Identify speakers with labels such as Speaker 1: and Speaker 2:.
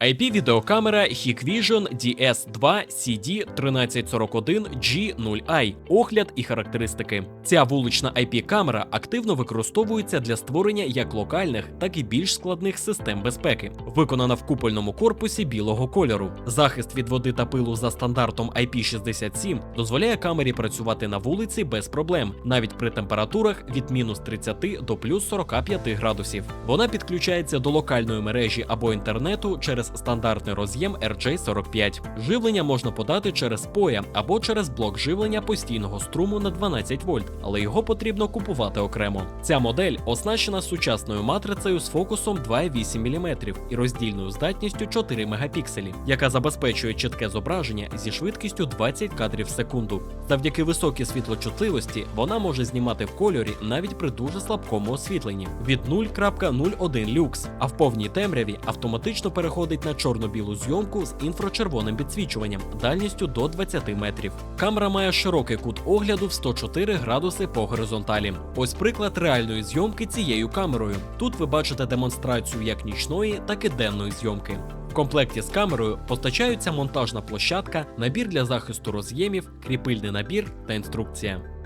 Speaker 1: IP-відеокамера Hikvision DS2 CD1341G0i. Огляд і характеристики. Ця вулична IP-камера активно використовується для створення як локальних, так і більш складних систем безпеки. Виконана в купольному корпусі білого кольору. Захист від води та пилу за стандартом IP67 дозволяє камері працювати на вулиці без проблем, навіть при температурах від мінус 30 до плюс 45 градусів. Вона підключається до локальної мережі або інтернету через стандартний роз'єм RJ45. Живлення можна подати через поя або через блок живлення постійного струму на 12 вольт, але його потрібно купувати окремо. Ця модель оснащена сучасною матрицею з фокусом 2,8 мм і роздільною здатністю 4 мегапікселі, яка забезпечує чітке зображення зі швидкістю 20 кадрів в секунду. Завдяки високій світлочутливості вона може знімати в кольорі навіть при дуже слабкому освітленні від 0.01 люкс, а в повній темряві автоматично переходить на чорно-білу зйомку з інфрачервоним підсвічуванням дальністю до 20 метрів. Камера має широкий кут огляду в 104 градуси по горизонталі. Ось приклад реальної зйомки цією камерою. Тут ви бачите демонстрацію як нічної, так і денної зйомки. В комплекті з камерою постачаються монтажна площадка, набір для захисту роз'ємів, кріпильний набір та інструкція.